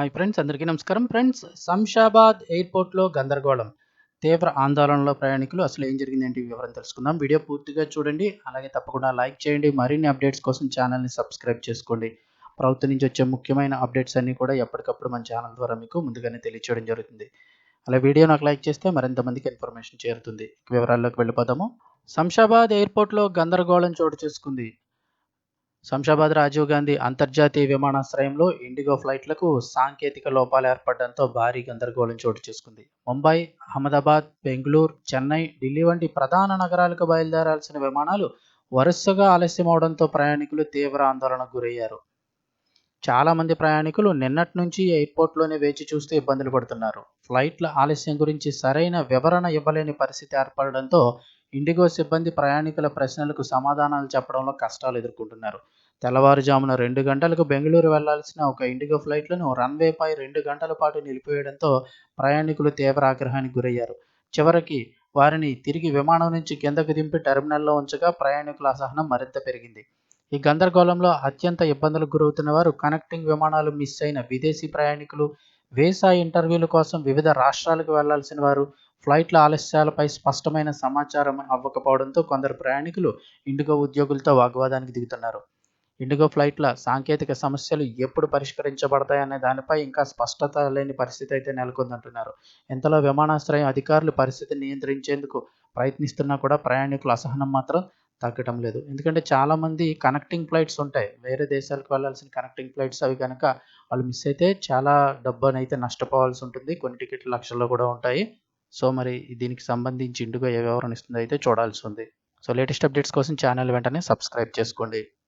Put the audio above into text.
Hi friends అందరికీ నమస్కారం. Friends Shamshabad ఎయిర్పోర్ట్లో గందరగోళం తీవ్ర ఆందోళనలో ప్రయాణికులు అసలు ఏం జరిగిందంటే వివరం తెలుసుకుందాం. వీడియో పూర్తిగా చూడండి అలాగే తప్పకుండా లైక్ చేయండి మరిన్ని అప్డేట్స్ కోసం ఛానల్ని సబ్స్క్రైబ్ చేసుకోండి. ప్రభుత్వం నుంచి వచ్చే ముఖ్యమైన అప్డేట్స్ అన్నీ కూడా ఎప్పటికప్పుడు మన ఛానల్ ద్వారా మీకు ముందుగానే తెలియచేయడం జరుగుతుంది. అలా వీడియో నాకు లైక్ చేస్తే మరింత మందికి ఇన్ఫర్మేషన్ చేరుతుంది. వివరాల్లోకి వెళ్ళిపోదాము. శంషాబాద్ ఎయిర్పోర్ట్లో గందరగోళం చోటు చేసుకుంది. శంషాబాద్ రాజీవ్ గాంధీ అంతర్జాతీయ విమానాశ్రయంలో ఇండిగో ఫ్లైట్లకు సాంకేతిక లోపాలు ఏర్పడడంతో భారీ గందరగోళం చోటు చేసుకుంది. ముంబై అహ్మదాబాద్ బెంగళూరు చెన్నై ఢిల్లీ వంటి ప్రధాన నగరాలకు బయలుదేరాల్సిన విమానాలు వరుసగా ఆలస్యం అవడంతో ప్రయాణికులు తీవ్ర ఆందోళనకు గురయ్యారు. చాలామంది ప్రయాణికులు నిన్నటి నుంచి ఎయిర్పోర్ట్లోనే వేచి చూస్తూ ఇబ్బందులు పడుతున్నారు. ఫ్లైట్ల ఆలస్యం గురించి సరైన వివరణ ఇవ్వలేని పరిస్థితి ఏర్పడడంతో ఇండిగో సిబ్బంది ప్రయాణికుల ప్రశ్నలకు సమాధానాలు చెప్పడంలో కష్టాలు ఎదుర్కొంటున్నారు. తెల్లవారుజామున రెండు గంటలకు బెంగళూరు వెళ్ళాల్సిన ఒక ఇండిగో ఫ్లైట్లను రన్వేపై రెండు గంటల పాటు నిలిపివేయడంతో ప్రయాణికులు తీవ్ర ఆగ్రహానికి గురయ్యారు. చివరికి వారిని తిరిగి విమానం నుంచి కిందకు దింపి టెర్మినల్లో ఉంచగా ప్రయాణికుల అసహనం మరింత పెరిగింది. ఈ గందరగోళంలో అత్యంత ఇబ్బందులకు గురవుతున్న వారు కనెక్టింగ్ విమానాలు మిస్ అయిన విదేశీ ప్రయాణికులు వీసా ఇంటర్వ్యూల కోసం వివిధ రాష్ట్రాలకు వెళ్ళాల్సిన వారు ఫ్లైట్ల ఆలస్యాలపై స్పష్టమైన సమాచారం అవ్వకపోవడంతో కొందరు ప్రయాణికులు ఇండిగో ఉద్యోగులతో వాగ్వాదానికి దిగుతున్నారు. ఇండిగో ఫ్లైట్ల సాంకేతిక సమస్యలు ఎప్పుడు పరిష్కరించబడతాయనే దానిపై ఇంకా స్పష్టత లేని పరిస్థితి అయితే నెలకొందంటున్నారు. ఇంతలో విమానాశ్రయం అధికారులు పరిస్థితిని నియంత్రించేందుకు ప్రయత్నిస్తున్నా కూడా ప్రయాణికుల అసహనం మాత్రం తగ్గటం లేదు. ఎందుకంటే చాలామంది కనెక్టింగ్ ఫ్లైట్స్ ఉంటాయి. వేరే దేశాలకు వెళ్ళాల్సిన కనెక్టింగ్ ఫ్లైట్స్ అవి కనుక వాళ్ళు మిస్ అయితే చాలా డబ్బునైతే అయితే నష్టపోవాల్సి ఉంటుంది. కొన్ని టికెట్లు లక్షల్లో కూడా ఉంటాయి. సో మరి దీనికి సంబంధించి ఇంటిగా ఏ వివరణ ఇస్తుందో అయితే చూడాల్సి ఉంది. సో లేటెస్ట్ అప్డేట్స్ కోసం ఛానల్ వెంటనే సబ్స్క్రైబ్ చేసుకోండి.